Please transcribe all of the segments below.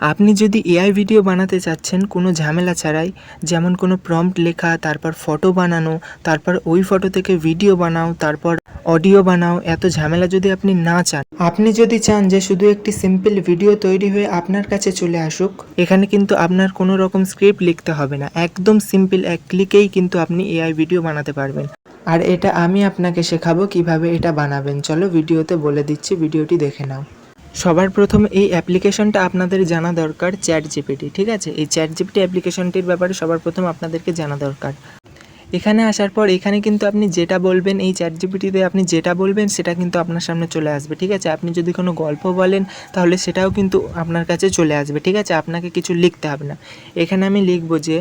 আপনি যদি AI video বানাতে চাচ্ছেন, কোনো ঝামেলা ছাড়াই, যেমন কোনো প্রম্পট লেখা, তারপর ফটো বানানো, তারপর ওই ফটো থেকে ভিডিও বানাও, তারপর অডিও বানাও, এত ঝামেলা যদি আপনি না চান। আপনি যদি চান যে শুধু একটি সিম্পল ভিডিও তৈরি হয়ে আপনার কাছে চলে আসুক, এখানে কিন্তু আপনার কোনো রকম স্ক্রিপ্ট লিখতে হবে না। একদম সিম্পল এক ক্লিকেই কিন্তু আপনি এআই ভিডিও বানাতে পারবেন। আর এটা আমি আপনাকে শেখাবো কীভাবে এটা বানাবেন। চলো ভিডিওতে বলে দিচ্ছি ভিডিওটি দেখে নাও। সবার প্রথম এই অ্যাপ্লিকেশনটা আপনাদের জানা দরকার চ্যাট জিপিটি ঠিক আছে? এই চ্যাট জিপিটি অ্যাপ্লিকেশনটির ব্যাপারে সবার প্রথম আপনাদেরকে জানা দরকার। এখানে আসার পর এখানে কিন্তু আপনি যেটা বলবেন, এই চ্যাট জিপিটিতে আপনি যেটা বলবেন, সেটা কিন্তু আপনার সামনে চলে আসবে, ঠিক আছে? আপনি যদি কোনো গল্প বলেন, তাহলে সেটাও কিন্তু আপনার কাছে চলে আসবে, ঠিক আছে? আপনাকে কিছু লিখতে হবে না। এখানে আমি লিখব যে,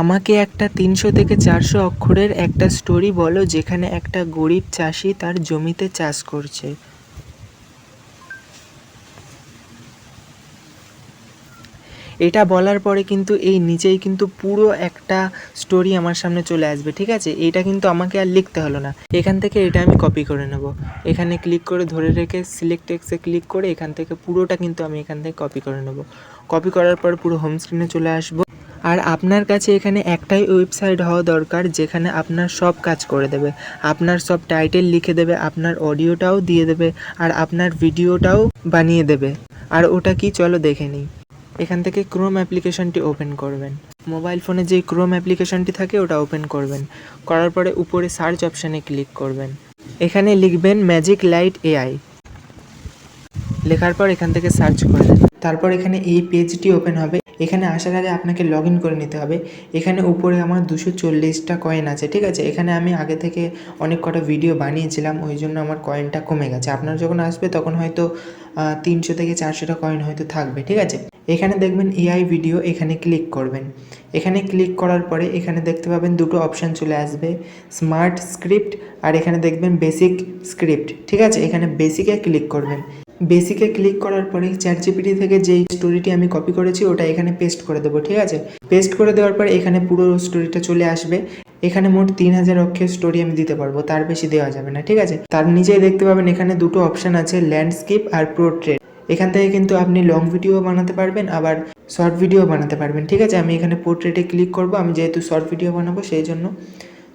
আমাকে একটা তিনশো থেকে চারশো অক্ষরের একটা স্টোরি বলো, যেখানে একটা গরিব চাষি তার জমিতে চাষ করছে। এটা বলার পরে কিন্তু এই নিচেই কিন্তু পুরো একটা স্টোরি আমার সামনে চলে আসবে, ঠিক আছে? এটা কিন্তু আমাকে আর লিখতে হলো না। এখান থেকে এটা আমি কপি করে নেব। এখানে ক্লিক করে ধরে রেখে সিলেক্ট টেক্সে ক্লিক করে এখান থেকে পুরোটা কিন্তু আমি এখান থেকে কপি করে নেব। কপি করার পর পুরো হোম স্ক্রিনে চলে আসব। আর আপনার কাছে এখানে একটাই ওয়েবসাইট হওয়া দরকার, যেখানে আপনার সব কাজ করে দেবে। আপনার সব টাইটেল লিখে দেবে, আপনার অডিওটাও দিয়ে দেবে, আর আপনার ভিডিওটাও বানিয়ে দেবে। আর ওটা কি? চলো দেখে নিই। এখান থেকে ক্রোম অ্যাপ্লিকেশনটি ওপেন করবেন। মোবাইল ফোনে যে ক্রোম অ্যাপ্লিকেশনটি থাকে, ওটা ওপেন করবেন। করার পরে উপরে সার্চ অপশানে ক্লিক করবেন। এখানে লিখবেন ম্যাজিক লাইট এআই লেখার পর এখান থেকে সার্চ করে তারপর এখানে এই পেজটি ওপেন হবে। এখানে আসার আগে আপনাকে লগ করে নিতে হবে। এখানে উপরে আমার দুশো চল্লিশটা কয়েন আছে, ঠিক আছে? এখানে আমি আগে থেকে অনেক কটা ভিডিও বানিয়েছিলাম, ওই জন্য আমার কয়েনটা কমে গেছে। আপনার যখন আসবে, তখন হয়তো তিনশো থেকে চারশোটা কয়েন হয়তো থাকবে, ঠিক আছে? এখানে দেখবেন এআই ভিডিও এখানে ক্লিক করবেন। এখানে ক্লিক করার পরে এখানে দেখতে পাবেন দুটো অপশান চলে আসবে স্মার্ট স্ক্রিপ্ট আর এখানে দেখবেন বেসিক স্ক্রিপ্ট ঠিক আছে? এখানে বেসিকে ক্লিক করবেন। বেসিকে ক্লিক করার পরে চ্যাট জিপিটি থেকে যেই স্টোরিটি আমি কপি করেছি, ওটা এখানে পেস্ট করে দেবো, ঠিক আছে? পেস্ট করে দেওয়ার পরে এখানে পুরো স্টোরিটা চলে আসবে। এখানে মোট তিন হাজার অক্ষের স্টোরি আমি দিতে পারব, তার বেশি দেওয়া যাবে না, ঠিক আছে? তার নিজেই দেখতে পাবেন এখানে দুটো অপশান আছে ল্যান্ডস্কেপ আর পোর্ট্রেট এখান থেকে কিন্তু আপনি লং ভিডিও বানাতে পারবেন, আবার শর্ট ভিডিও বানাতে পারবেন, ঠিক আছে? আমি এখানে পোর্ট্রেটে ক্লিক করব, আমি যেহেতু শর্ট ভিডিও বানাবো, সেই জন্য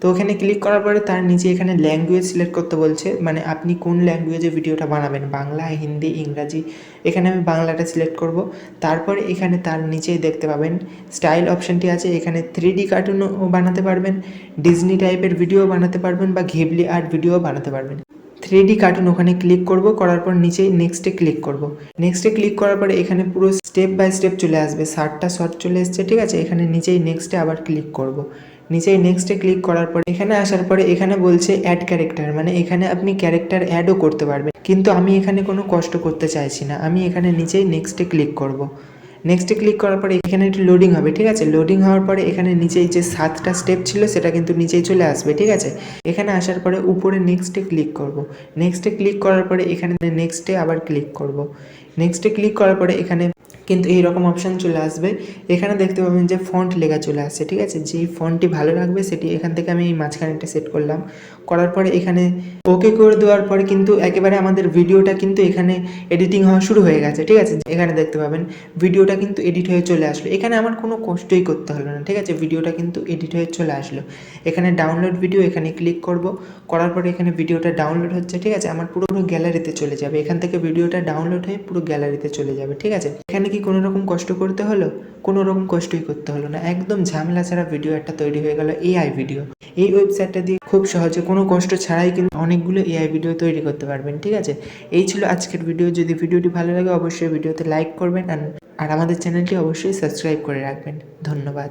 তো ওখানে ক্লিক করার পরে তার নিচে এখানে ল্যাঙ্গুয়েজ সিলেক্ট করতে বলছে। মানে আপনি কোন ল্যাঙ্গুয়েজে ভিডিওটা বানাবেন? বাংলা, হিন্দি, ইংরাজি। এখানে আমি বাংলাটা সিলেক্ট করব। তারপরে এখানে তার নিচেই দেখতে পাবেন স্টাইল অপশানটি আছে। এখানে থ্রি ডি কার্টুনও বানাতে পারবেন ডিজনি টাইপের ভিডিও বানাতে পারবেন বা ঘিবলি আর্ট ভিডিও বানাতে পারবেন। থ্রি ডি কার্টুন ওখানে ক্লিক করব। করার পর নিচেই নেক্সটে ক্লিক করব। নেক্সটে ক্লিক করার পরে এখানে পুরো স্টেপ বাই স্টেপ চলে আসবে। ষাটটা শর্ট চলে এসছে, ঠিক আছে? এখানে নিচেই নেক্সটে আবার ক্লিক করব। নিচেই নেক্সটে ক্লিক করার পরে, এখানে আসার পরে এখানে বলছে অ্যাড ক্যারেক্টার মানে এখানে আপনি ক্যারেক্টার অ্যাডও করতে পারবেন। কিন্তু আমি এখানে কোনো কষ্ট করতে চাইছি না। আমি এখানে নিচেই নেক্সটে ক্লিক করব। নেক্সটে ক্লিক করার পরে এখানে একটু লোডিং হবে, ঠিক আছে? লোডিং হওয়ার পরে এখানে নিচেই যে সাতটা স্টেপ ছিল, সেটা কিন্তু নিচেই চলে আসবে, ঠিক আছে? এখানে আসার পরে উপরে নেক্সটে ক্লিক করব। নেক্সটে ক্লিক করার পরে এখানে নেক্সটে আবার ক্লিক করব। নেক্সটে ক্লিক করার পরে এখানে কিন্তু এই রকম অপশান চলে আসবে। এখানে দেখতে পাবেন যে ফন্ট লেখা চলে আসছে, ঠিক আছে? যেই ফন্টটি ভালো লাগবে, সেটি এখান থেকে আমি এই মাঝখানেটা সেট করলাম। করার পরে এখানে ওকে করে দেওয়ার পরে কিন্তু একেবারে আমাদের ভিডিওটা কিন্তু এখানে এডিটিং হওয়া শুরু হয়ে গেছে, ঠিক আছে? এখানে দেখতে পাবেন, ভিডিওটা কিন্তু এডিট হয়ে চলে আসলো। এখানে আমার কোনো কষ্টই করতে হলো না, ঠিক আছে? ভিডিওটা কিন্তু এডিট হয়ে চলে আসলো। এখানে ডাউনলোড ভিডিও এখানে ক্লিক করব। করার পরে এখানে ভিডিওটা ডাউনলোড হচ্ছে, ঠিক আছে? আমার পুরো গ্যালারিতে চলে যাবে। এখান থেকে ভিডিওটা ডাউনলোড হয়ে পুরো গ্যালারিতে চলে যাবে, ঠিক আছে? এখানে কি কোনো রকম কষ্ট করতে হলো? কোনো রকম কষ্টই করতে হলো না। একদম ঝামেলা ছাড়া ভিডিও একটা তৈরি হয়ে গেল এআই ভিডিও এই ওয়েবসাইটটা দিয়ে খুব সহজে কোনো কষ্ট ছাড়াই কিন্তু অনেকগুলো এআই ভিডিও তৈরি করতে পারবেন, ঠিক আছে? এই ছিল আজকের ভিডিও যদি ভিডিওটি ভালো লাগে, অবশ্যই ভিডিওতে লাইক করবেন আর আমাদের চ্যানেলটি অবশ্যই সাবস্ক্রাইব করে রাখবেন। ধন্যবাদ।